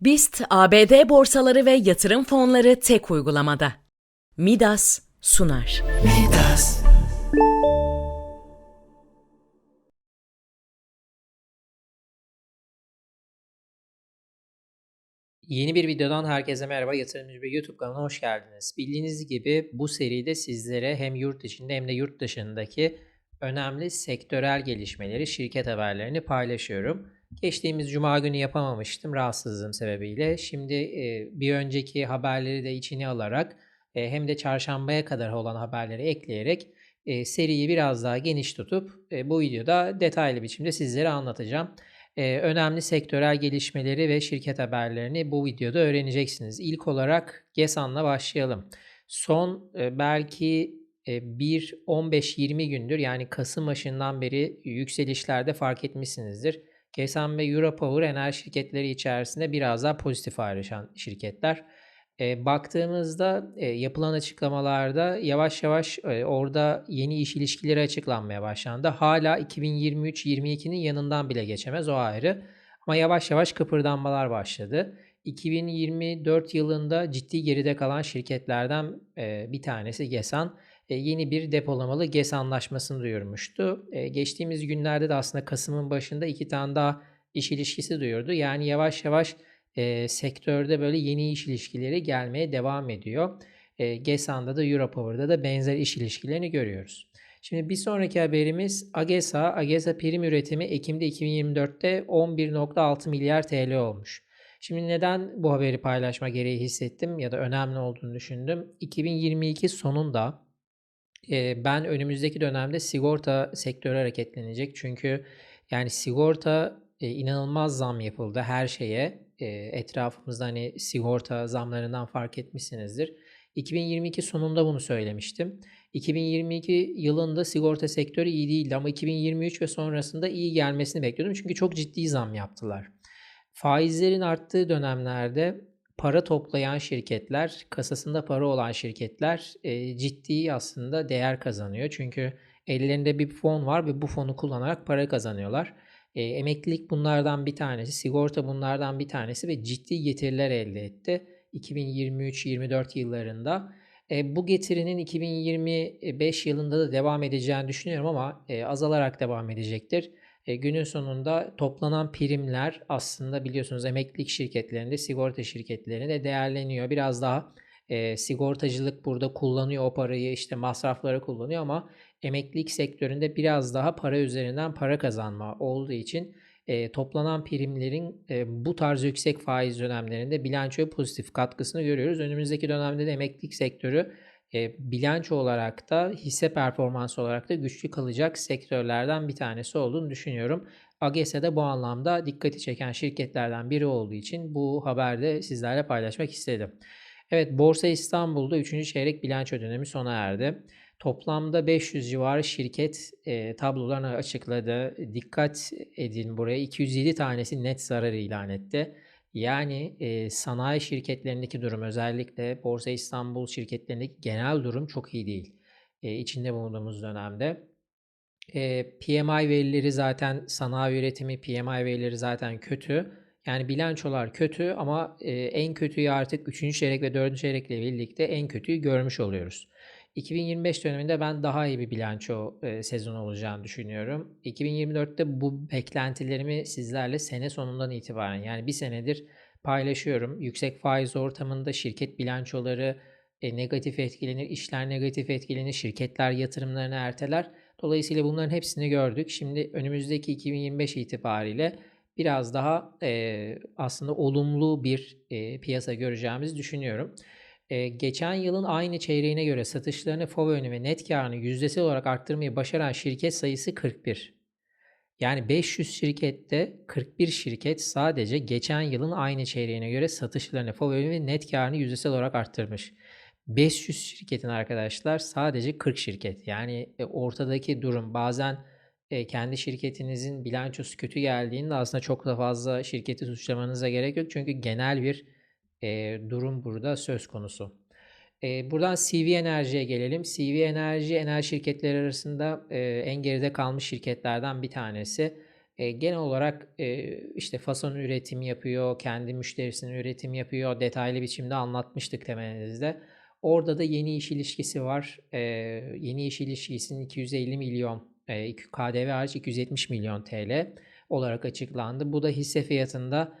BIST ABD borsaları ve yatırım fonları tek uygulamada. Midas sunar. Midas. Yeni bir videodan herkese merhaba. Yatırımcı bir YouTube kanalına hoş geldiniz. Bildiğiniz gibi bu seride sizlere hem yurt içinde hem de yurt dışındaki önemli sektörel gelişmeleri, şirket haberlerini paylaşıyorum. Geçtiğimiz cuma günü yapamamıştım rahatsızlığım sebebiyle. Şimdi e, bir önceki haberleri de içine alarak e, hem de çarşambaya kadar olan haberleri ekleyerek e, seriyi biraz daha geniş tutup e, bu videoda detaylı biçimde sizlere anlatacağım. Ee, önemli sektörel gelişmeleri ve şirket haberlerini bu videoda öğreneceksiniz. İlk olarak GESAN'la başlayalım. Son e, belki e, bir 15-20 gündür yani Kasım başından beri yükselişlerde fark etmişsinizdir. GESAN ve Europower enerji şirketleri içerisinde biraz daha pozitif ayrışan şirketler. E, baktığımızda e, yapılan açıklamalarda yavaş yavaş e, orada yeni iş ilişkileri açıklanmaya başlandı. Hala 2023-22'nin yanından bile geçemez o ayrı. Ama yavaş yavaş kıpırdanmalar başladı. 2024 yılında ciddi geride kalan şirketlerden e, bir tanesi GESAN. E, yeni bir depolamalı GES anlaşmasını duyurmuştu. E, geçtiğimiz günlerde de aslında Kasım'ın başında iki tane daha iş ilişkisi duyurdu. Yani yavaş yavaş e, sektörde böyle yeni iş ilişkileri gelmeye devam ediyor. E, GESAN'da da Europower'da da benzer iş ilişkilerini görüyoruz. Şimdi bir sonraki haberimiz AGESA. AGESA prim üretimi Ekim'de 2024'te 11.6 milyar TL olmuş. Şimdi neden bu haberi paylaşma gereği hissettim ya da önemli olduğunu düşündüm. 2022 sonunda ben önümüzdeki dönemde sigorta sektörü hareketlenecek. Çünkü yani sigorta inanılmaz zam yapıldı her şeye. Etrafımızda hani sigorta zamlarından fark etmişsinizdir. 2022 sonunda bunu söylemiştim. 2022 yılında sigorta sektörü iyi değildi ama 2023 ve sonrasında iyi gelmesini bekliyordum. Çünkü çok ciddi zam yaptılar. Faizlerin arttığı dönemlerde para toplayan şirketler, kasasında para olan şirketler e, ciddi aslında değer kazanıyor. Çünkü ellerinde bir fon var ve bu fonu kullanarak para kazanıyorlar. E, emeklilik bunlardan bir tanesi, sigorta bunlardan bir tanesi ve ciddi getiriler elde etti 2023-24 yıllarında. E, bu getirinin 2025 yılında da devam edeceğini düşünüyorum ama e, azalarak devam edecektir. E, günün sonunda toplanan primler aslında biliyorsunuz emeklilik şirketlerinde, sigorta şirketlerinde değerleniyor. Biraz daha e, sigortacılık burada kullanıyor o parayı işte masraflara kullanıyor ama emeklilik sektöründe biraz daha para üzerinden para kazanma olduğu için e, toplanan primlerin e, bu tarz yüksek faiz dönemlerinde bilançoya pozitif katkısını görüyoruz. Önümüzdeki dönemde de emeklilik sektörü e, bilanço olarak da hisse performansı olarak da güçlü kalacak sektörlerden bir tanesi olduğunu düşünüyorum. AGESA da bu anlamda dikkati çeken şirketlerden biri olduğu için bu haberde sizlerle paylaşmak istedim. Evet Borsa İstanbul'da 3. çeyrek bilanço dönemi sona erdi. Toplamda 500 civarı şirket e, tablolarını açıkladı. Dikkat edin buraya 207 tanesi net zarar ilan etti. Yani e, sanayi şirketlerindeki durum özellikle Borsa İstanbul şirketlerindeki genel durum çok iyi değil. E, içinde bulunduğumuz dönemde. E, PMI verileri zaten sanayi üretimi PMI verileri zaten kötü. Yani bilançolar kötü ama e, en kötüyü artık 3. çeyrek ve 4. çeyrekle birlikte en kötüyü görmüş oluyoruz. 2025 döneminde ben daha iyi bir bilanço e, sezonu olacağını düşünüyorum. 2024'te bu beklentilerimi sizlerle sene sonundan itibaren yani bir senedir paylaşıyorum. Yüksek faiz ortamında şirket bilançoları e, negatif etkilenir, işler negatif etkilenir, şirketler yatırımlarını erteler. Dolayısıyla bunların hepsini gördük. Şimdi önümüzdeki 2025 itibariyle biraz daha e, aslında olumlu bir e, piyasa göreceğimizi düşünüyorum. E, geçen yılın aynı çeyreğine göre satışlarını, FOB önü ve net karını yüzdesel olarak arttırmayı başaran şirket sayısı 41. Yani 500 şirkette 41 şirket sadece geçen yılın aynı çeyreğine göre satışlarını, FOB önü ve net karını yüzdesel olarak arttırmış. 500 şirketin arkadaşlar sadece 40 şirket. Yani e, ortadaki durum bazen e, kendi şirketinizin bilançosu kötü geldiğinde aslında çok da fazla şirketi suçlamanıza gerek yok. Çünkü genel bir e, durum burada söz konusu. E, buradan CV Enerji'ye gelelim. CV Enerji enerji şirketleri arasında e, en geride kalmış şirketlerden bir tanesi. E, genel olarak e, işte fason üretimi yapıyor, kendi müşterisinin üretim yapıyor. Detaylı biçimde anlatmıştık temelinizde. Orada da yeni iş ilişkisi var. E, yeni iş ilişkisinin 250 milyon, e, KDV hariç 270 milyon TL olarak açıklandı. Bu da hisse fiyatında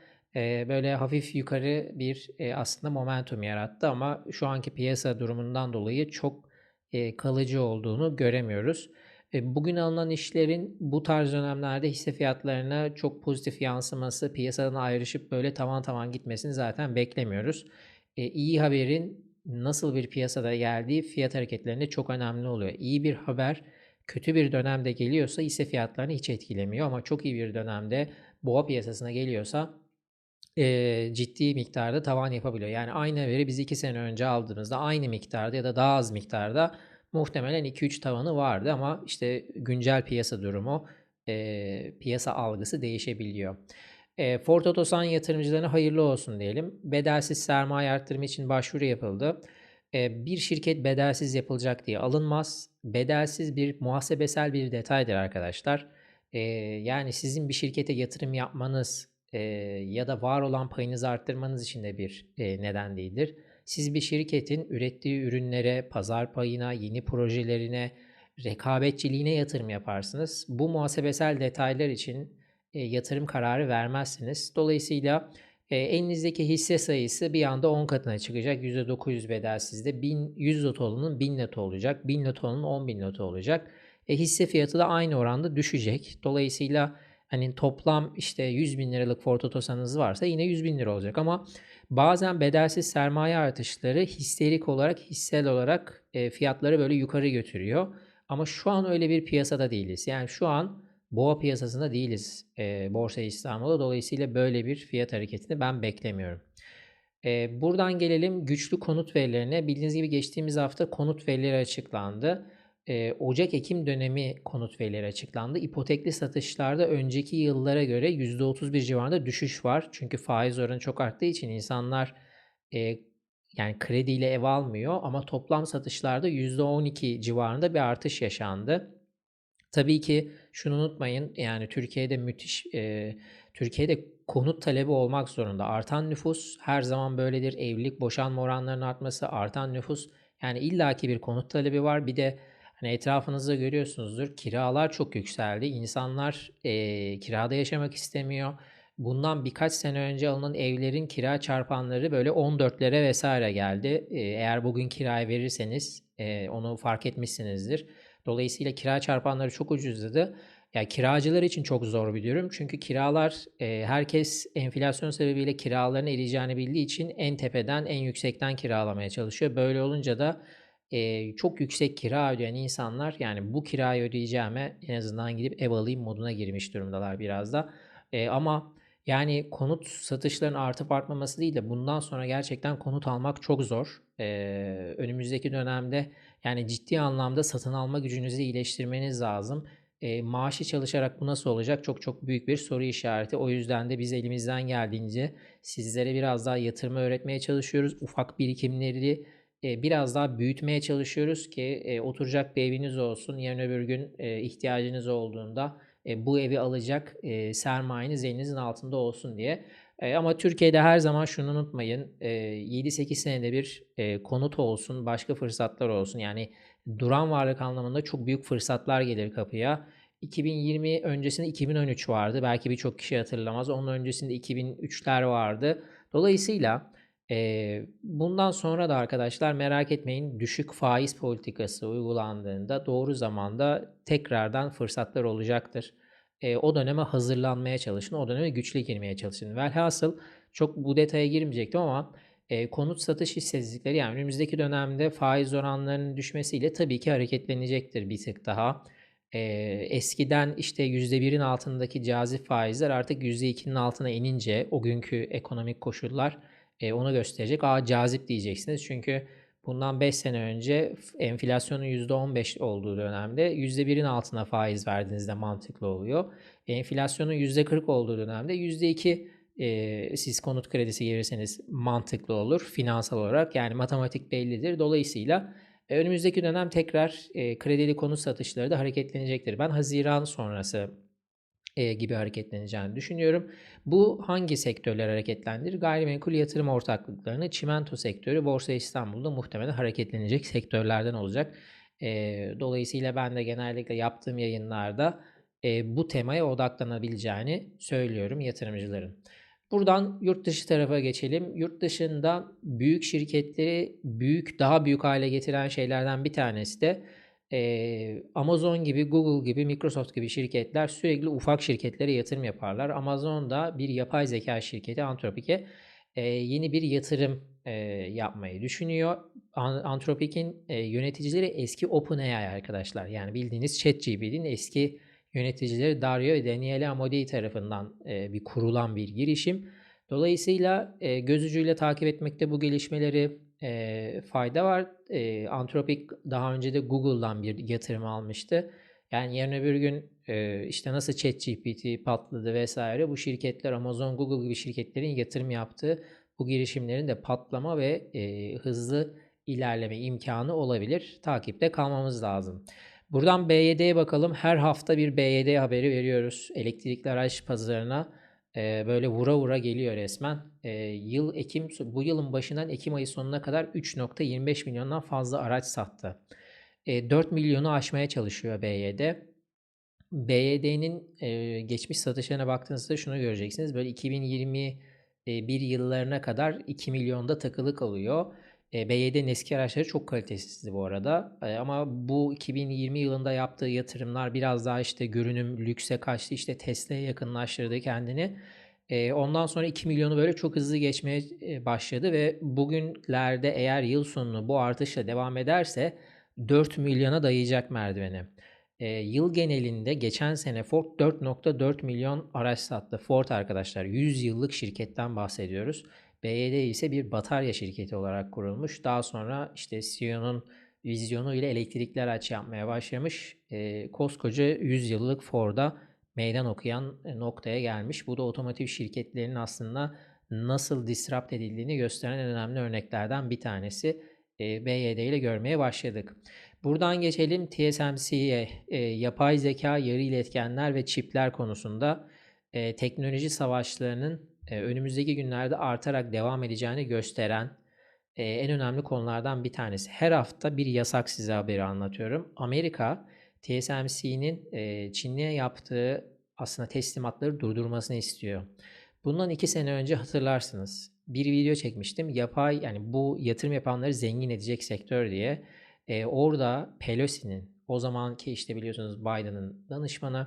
böyle hafif yukarı bir aslında momentum yarattı ama şu anki piyasa durumundan dolayı çok kalıcı olduğunu göremiyoruz. Bugün alınan işlerin bu tarz dönemlerde hisse fiyatlarına çok pozitif yansıması, piyasadan ayrışıp böyle tavan tavan gitmesini zaten beklemiyoruz. E, iyi haberin nasıl bir piyasada geldiği fiyat hareketlerinde çok önemli oluyor. İyi bir haber kötü bir dönemde geliyorsa hisse fiyatlarını hiç etkilemiyor ama çok iyi bir dönemde boğa piyasasına geliyorsa e, ciddi miktarda tavan yapabiliyor. Yani aynı haberi biz 2 sene önce aldığımızda aynı miktarda ya da daha az miktarda muhtemelen 2-3 tavanı vardı ama işte güncel piyasa durumu, e, piyasa algısı değişebiliyor. E, Ford Otosan yatırımcılarına hayırlı olsun diyelim. Bedelsiz sermaye arttırımı için başvuru yapıldı. E, bir şirket bedelsiz yapılacak diye alınmaz. Bedelsiz bir muhasebesel bir detaydır arkadaşlar. E, yani sizin bir şirkete yatırım yapmanız e, ya da var olan payınızı arttırmanız için de bir e, neden değildir. Siz bir şirketin ürettiği ürünlere, pazar payına, yeni projelerine, rekabetçiliğine yatırım yaparsınız. Bu muhasebesel detaylar için e, yatırım kararı vermezsiniz. Dolayısıyla e, elinizdeki hisse sayısı bir anda 10 katına çıkacak. %900 bedelsizde 1000, 100 lot olanın 1000 lot olacak. 1000 lot olanın 10.000 lot olacak. E, hisse fiyatı da aynı oranda düşecek. Dolayısıyla hani toplam işte 100 bin liralık Ford Otosan'ınız varsa yine 100 bin lira olacak ama bazen bedelsiz sermaye artışları histerik olarak hissel olarak e, fiyatları böyle yukarı götürüyor. Ama şu an öyle bir piyasada değiliz. Yani şu an boğa piyasasında değiliz e, Borsa İstanbul'da. Dolayısıyla böyle bir fiyat hareketini ben beklemiyorum. E, buradan gelelim güçlü konut verilerine. Bildiğiniz gibi geçtiğimiz hafta konut verileri açıklandı. E, Ocak-Ekim dönemi konut verileri açıklandı. İpotekli satışlarda önceki yıllara göre %31 civarında düşüş var. Çünkü faiz oranı çok arttığı için insanlar e, yani krediyle ev almıyor ama toplam satışlarda %12 civarında bir artış yaşandı. Tabii ki şunu unutmayın yani Türkiye'de müthiş e, Türkiye'de konut talebi olmak zorunda. Artan nüfus her zaman böyledir. Evlilik, boşanma oranlarının artması, artan nüfus yani illaki bir konut talebi var. Bir de hani etrafınızda görüyorsunuzdur kiralar çok yükseldi. İnsanlar e, kirada yaşamak istemiyor. Bundan birkaç sene önce alınan evlerin kira çarpanları böyle 14'lere vesaire geldi. E, eğer bugün kiraya verirseniz e, onu fark etmişsinizdir. Dolayısıyla kira çarpanları çok ucuzladı. Ya kiracılar için çok zor biliyorum. Çünkü kiralar e, herkes enflasyon sebebiyle kiralarını eriyeceğini bildiği için en tepeden en yüksekten kiralamaya çalışıyor. Böyle olunca da e, çok yüksek kira ödeyen insanlar yani bu kirayı ödeyeceğime en azından gidip ev alayım moduna girmiş durumdalar biraz da. E, ama yani konut satışlarının artıp artmaması değil de bundan sonra gerçekten konut almak çok zor. E, önümüzdeki dönemde yani ciddi anlamda satın alma gücünüzü iyileştirmeniz lazım. E, maaşı çalışarak bu nasıl olacak? Çok çok büyük bir soru işareti. O yüzden de biz elimizden geldiğince sizlere biraz daha yatırımı öğretmeye çalışıyoruz. Ufak birikimleri biraz daha büyütmeye çalışıyoruz ki oturacak bir eviniz olsun. Yarın öbür gün ihtiyacınız olduğunda bu evi alacak sermayeniz elinizin altında olsun diye. Ama Türkiye'de her zaman şunu unutmayın. E, 7-8 senede bir konut olsun, başka fırsatlar olsun. Yani duran varlık anlamında çok büyük fırsatlar gelir kapıya. 2020 öncesinde 2013 vardı. Belki birçok kişi hatırlamaz. Onun öncesinde 2003'ler vardı. Dolayısıyla bundan sonra da arkadaşlar merak etmeyin düşük faiz politikası uygulandığında doğru zamanda tekrardan fırsatlar olacaktır. O döneme hazırlanmaya çalışın. O döneme güçlü girmeye çalışın. Velhasıl çok bu detaya girmeyecektim ama konut satış hissizlikleri yani önümüzdeki dönemde faiz oranlarının düşmesiyle tabii ki hareketlenecektir bir tık daha. Eskiden işte %1'in altındaki cazip faizler artık %2'nin altına inince o günkü ekonomik koşullar e, onu gösterecek. Aa cazip diyeceksiniz çünkü bundan 5 sene önce enflasyonun %15 olduğu dönemde %1'in altına faiz verdiğinizde mantıklı oluyor. Enflasyonun %40 olduğu dönemde %2 e, siz konut kredisi girirseniz mantıklı olur finansal olarak. Yani matematik bellidir. Dolayısıyla e, önümüzdeki dönem tekrar e, kredili konut satışları da hareketlenecektir. Ben Haziran sonrası e, gibi hareketleneceğini düşünüyorum. Bu hangi sektörler hareketlendirir? Gayrimenkul yatırım ortaklıklarını çimento sektörü Borsa İstanbul'da muhtemelen hareketlenecek sektörlerden olacak. E, dolayısıyla ben de genellikle yaptığım yayınlarda e, bu temaya odaklanabileceğini söylüyorum yatırımcıların. Buradan yurt dışı tarafa geçelim. Yurt dışında büyük şirketleri büyük daha büyük hale getiren şeylerden bir tanesi de Amazon gibi, Google gibi, Microsoft gibi şirketler sürekli ufak şirketlere yatırım yaparlar. Amazon da bir yapay zeka şirketi Anthropic'e e, yeni bir yatırım yapmayı düşünüyor. An- Anthropic'in e, yöneticileri eski OpenAI arkadaşlar. Yani bildiğiniz ChatGPT'nin eski yöneticileri Dario ve Daniele Amodei tarafından bir kurulan bir girişim. Dolayısıyla e, göz ucuyla takip etmekte bu gelişmeleri e, fayda var. E, Anthropic daha önce de Google'dan bir yatırım almıştı. Yani yarın öbür gün e, işte nasıl ChatGPT patladı vesaire bu şirketler Amazon, Google gibi şirketlerin yatırım yaptığı bu girişimlerin de patlama ve e, hızlı ilerleme imkanı olabilir. Takipte kalmamız lazım. Buradan BYD'ye bakalım. Her hafta bir BYD haberi veriyoruz. Elektrikli araç pazarına böyle vura vura geliyor resmen. Yıl Ekim bu yılın başından Ekim ayı sonuna kadar 3.25 milyondan fazla araç sattı. E, 4 milyonu aşmaya çalışıyor BYD. BYD'nin geçmiş satışlarına baktığınızda şunu göreceksiniz. Böyle 2021 yıllarına kadar 2 milyonda takılı kalıyor. E, BYD'nin eski araçları çok kalitesizdi bu arada. E, ama bu 2020 yılında yaptığı yatırımlar biraz daha işte görünüm lükse kaçtı. İşte Tesla'ya yakınlaştırdı kendini. E, ondan sonra 2 milyonu böyle çok hızlı geçmeye e, başladı ve bugünlerde eğer yıl sonunu bu artışla devam ederse 4 milyona dayayacak merdiveni. E, yıl genelinde geçen sene Ford 4.4 milyon araç sattı. Ford arkadaşlar 100 yıllık şirketten bahsediyoruz. BYD ise bir batarya şirketi olarak kurulmuş. Daha sonra işte CEO'nun vizyonu ile elektrikli araç yapmaya başlamış. E, koskoca 100 yıllık Ford'a meydan okuyan noktaya gelmiş. Bu da otomotiv şirketlerinin aslında nasıl disrupt edildiğini gösteren en önemli örneklerden bir tanesi. E, BYD ile görmeye başladık. Buradan geçelim TSMC'ye. E, yapay zeka, yarı iletkenler ve çipler konusunda e, teknoloji savaşlarının e, önümüzdeki günlerde artarak devam edeceğini gösteren e, en önemli konulardan bir tanesi. Her hafta bir yasak size haberi anlatıyorum. Amerika TSMC'nin e, Çin'e yaptığı aslında teslimatları durdurmasını istiyor. Bundan iki sene önce hatırlarsınız. Bir video çekmiştim. Yapay yani bu yatırım yapanları zengin edecek sektör diye. E, orada Pelosi'nin o zamanki işte biliyorsunuz Biden'ın danışmanı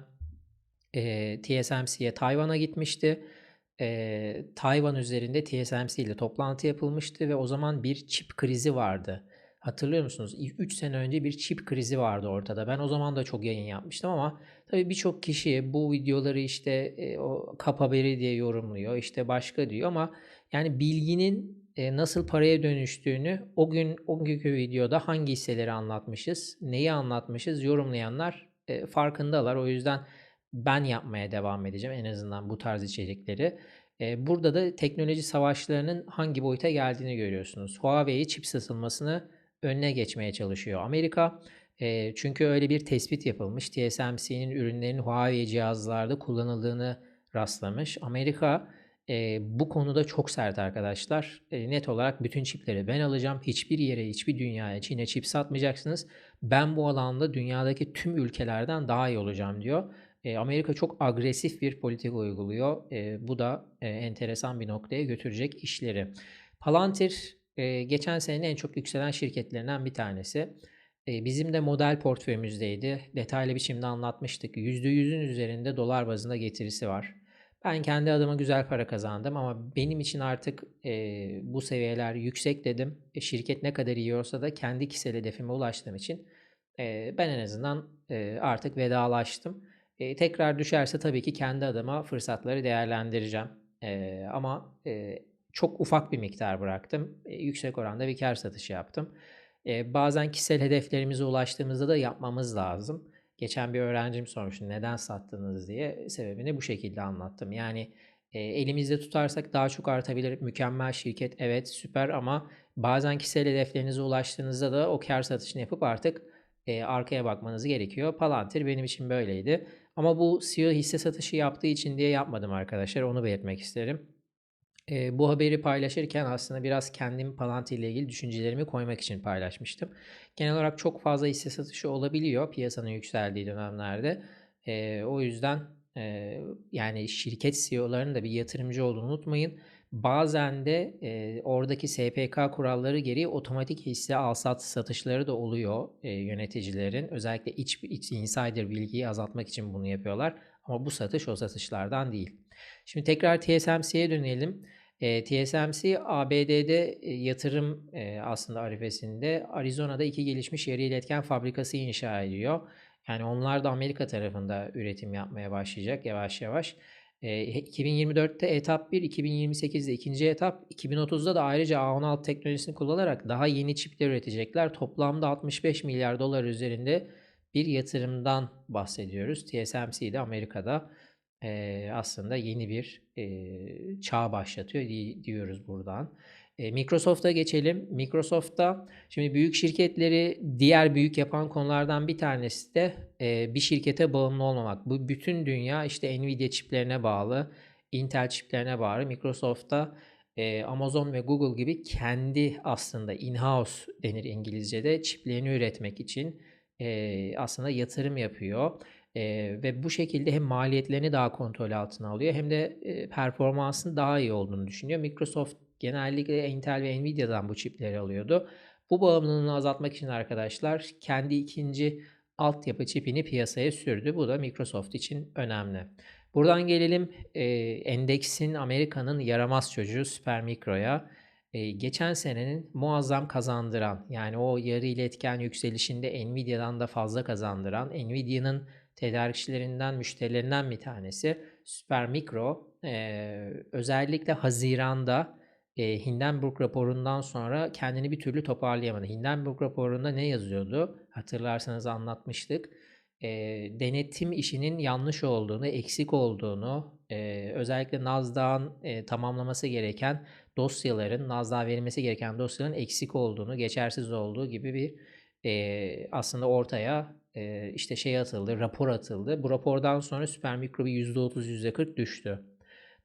e, TSMC'ye Tayvan'a gitmişti e, Tayvan üzerinde TSMC ile toplantı yapılmıştı ve o zaman bir çip krizi vardı. Hatırlıyor musunuz? 3 sene önce bir çip krizi vardı ortada. Ben o zaman da çok yayın yapmıştım ama tabii birçok kişi bu videoları işte e, o kap haberi diye yorumluyor. işte başka diyor ama yani bilginin e, nasıl paraya dönüştüğünü o gün o günkü videoda hangi hisseleri anlatmışız, neyi anlatmışız yorumlayanlar e, farkındalar. O yüzden ben yapmaya devam edeceğim en azından bu tarz içerikleri. Burada da teknoloji savaşlarının hangi boyuta geldiğini görüyorsunuz. Huawei çip satılmasını önüne geçmeye çalışıyor Amerika. Çünkü öyle bir tespit yapılmış. TSMC'nin ürünlerinin Huawei cihazlarda kullanıldığını rastlamış. Amerika bu konuda çok sert arkadaşlar. Net olarak bütün çipleri ben alacağım. Hiçbir yere, hiçbir dünyaya Çin'e çip satmayacaksınız. Ben bu alanda dünyadaki tüm ülkelerden daha iyi olacağım diyor. Amerika çok agresif bir politika uyguluyor. Bu da enteresan bir noktaya götürecek işleri. Palantir geçen senenin en çok yükselen şirketlerinden bir tanesi. Bizim de model portföyümüzdeydi. Detaylı biçimde anlatmıştık. %100'ün üzerinde dolar bazında getirisi var. Ben kendi adıma güzel para kazandım ama benim için artık e, bu seviyeler yüksek dedim. E, şirket ne kadar iyi olsa da kendi kişisel hedefime ulaştığım için e, ben en azından e, artık vedalaştım. E, tekrar düşerse tabii ki kendi adıma fırsatları değerlendireceğim. E, ama e, çok ufak bir miktar bıraktım. E, yüksek oranda bir kar satışı yaptım. E, bazen kişisel hedeflerimize ulaştığımızda da yapmamız lazım. Geçen bir öğrencim sormuştu neden sattınız diye. Sebebini bu şekilde anlattım. Yani e, elimizde tutarsak daha çok artabilir. Mükemmel şirket evet süper ama bazen kişisel hedeflerinize ulaştığınızda da o kar satışını yapıp artık e, arkaya bakmanız gerekiyor. Palantir benim için böyleydi. Ama bu CEO hisse satışı yaptığı için diye yapmadım arkadaşlar. Onu belirtmek isterim. Eee, bu haberi paylaşırken aslında biraz kendim Palantir ile ilgili düşüncelerimi koymak için paylaşmıştım. Genel olarak çok fazla hisse satışı olabiliyor piyasanın yükseldiği dönemlerde. Eee, o yüzden eee, yani şirket CEO'larının da bir yatırımcı olduğunu unutmayın. Bazen de eee, oradaki SPK kuralları gereği otomatik hisse alsat satışları da oluyor eee, yöneticilerin. Özellikle iç, iç insider bilgiyi azaltmak için bunu yapıyorlar. Ama bu satış o satışlardan değil. Şimdi tekrar TSMC'ye dönelim. E, TSMC ABD'de e, yatırım e, aslında arifesinde Arizona'da iki gelişmiş yarı iletken fabrikası inşa ediyor. Yani onlar da Amerika tarafında üretim yapmaya başlayacak yavaş yavaş. E, 2024'te etap 1, 2028'de ikinci etap, 2030'da da ayrıca A16 teknolojisini kullanarak daha yeni çipler üretecekler. Toplamda 65 milyar dolar üzerinde bir yatırımdan bahsediyoruz. TSMC de Amerika'da aslında yeni bir eee, çağ başlatıyor di- diyoruz buradan. E, Microsoft'a geçelim. Microsoft'ta şimdi büyük şirketleri diğer büyük yapan konulardan bir tanesi de e, bir şirkete bağımlı olmamak. Bu bütün dünya işte Nvidia çiplerine bağlı, Intel çiplerine bağlı. Microsoft'ta e, Amazon ve Google gibi kendi aslında in-house denir İngilizce'de çiplerini üretmek için aslında yatırım yapıyor. E, ve bu şekilde hem maliyetlerini daha kontrol altına alıyor hem de e, performansın daha iyi olduğunu düşünüyor. Microsoft genellikle Intel ve Nvidia'dan bu çipleri alıyordu. Bu bağımlılığını azaltmak için arkadaşlar kendi ikinci altyapı çipini piyasaya sürdü. Bu da Microsoft için önemli. Buradan gelelim e, endeksin Amerika'nın yaramaz çocuğu Supermicro'ya. E, geçen senenin muazzam kazandıran yani o yarı iletken yükselişinde Nvidia'dan da fazla kazandıran Nvidia'nın tedarikçilerinden, müşterilerinden bir tanesi Supermicro. E, özellikle Haziran'da e, Hindenburg raporundan sonra kendini bir türlü toparlayamadı. Hindenburg raporunda ne yazıyordu? Hatırlarsanız anlatmıştık. E, denetim işinin yanlış olduğunu, eksik olduğunu, e, özellikle Nasdaq'ın e, tamamlaması gereken dosyaların, Nasdaq'a verilmesi gereken dosyaların eksik olduğunu, geçersiz olduğu gibi bir e, aslında ortaya e, işte şey atıldı, rapor atıldı. Bu rapordan sonra Supermicro bir %30, %40 düştü.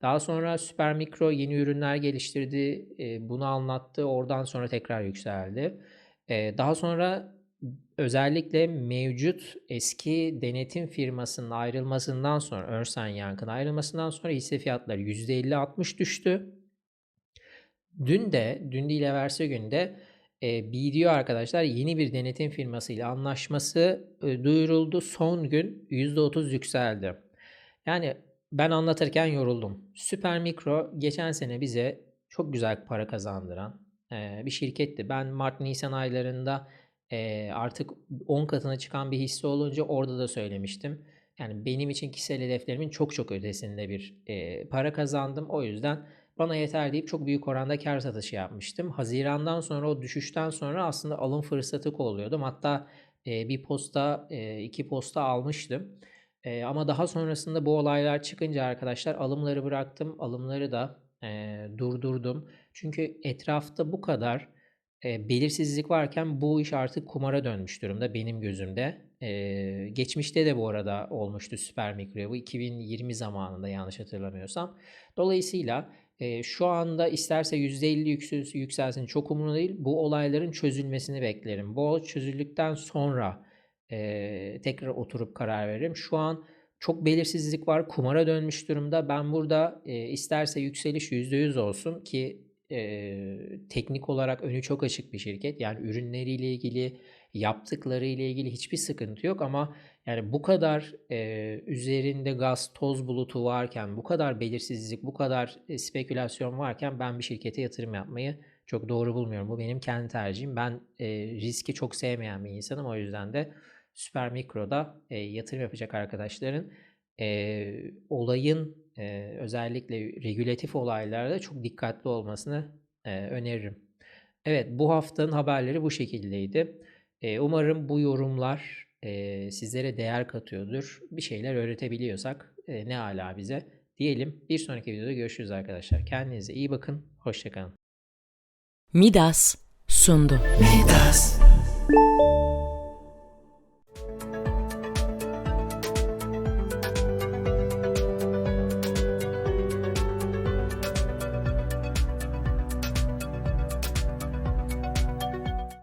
Daha sonra Supermicro yeni ürünler geliştirdi, e, bunu anlattı. Oradan sonra tekrar yükseldi. E, daha sonra özellikle mevcut eski denetim firmasının ayrılmasından sonra, Ernst Young'ın ayrılmasından sonra hisse fiyatları %50-60 düştü. Dün de, dün değil evvelsi günde e, BDO arkadaşlar yeni bir denetim firmasıyla anlaşması e, duyuruldu. Son gün %30 yükseldi. Yani ben anlatırken yoruldum. Supermicro geçen sene bize çok güzel para kazandıran bir şirketti. Ben Mart-Nisan aylarında artık 10 katına çıkan bir hisse olunca orada da söylemiştim. Yani benim için kişisel hedeflerimin çok çok ötesinde bir para kazandım. O yüzden bana yeter deyip çok büyük oranda kar satışı yapmıştım. Hazirandan sonra o düşüşten sonra aslında alım fırsatı kolluyordum. Hatta bir posta, iki posta almıştım. E, ama daha sonrasında bu olaylar çıkınca arkadaşlar alımları bıraktım. Alımları da e, durdurdum. Çünkü etrafta bu kadar e, belirsizlik varken bu iş artık kumara dönmüş durumda benim gözümde. E, geçmişte de bu arada olmuştu Süper Mikro'ya. Bu 2020 zamanında yanlış hatırlamıyorsam. Dolayısıyla e, şu anda isterse %50 yüksel, yükselsin çok umurumda değil. Bu olayların çözülmesini beklerim. Bu çözüldükten sonra e, tekrar oturup karar veririm. Şu an çok belirsizlik var. Kumara dönmüş durumda. Ben burada e, isterse yükseliş %100 olsun ki e, teknik olarak önü çok açık bir şirket. Yani ürünleriyle ilgili, yaptıkları ile ilgili hiçbir sıkıntı yok ama yani bu kadar e, üzerinde gaz, toz bulutu varken, bu kadar belirsizlik, bu kadar e, spekülasyon varken ben bir şirkete yatırım yapmayı çok doğru bulmuyorum. Bu benim kendi tercihim. Ben e, riski çok sevmeyen bir insanım. O yüzden de Süper Mikro'da e, yatırım yapacak arkadaşların e, olayın e, özellikle regülatif olaylarda çok dikkatli olmasını e, öneririm. Evet bu haftanın haberleri bu şekildeydi. E, umarım bu yorumlar e, sizlere değer katıyordur. Bir şeyler öğretebiliyorsak e, ne ala bize diyelim. Bir sonraki videoda görüşürüz arkadaşlar. Kendinize iyi bakın. Hoşçakalın. Midas sundu. Midas,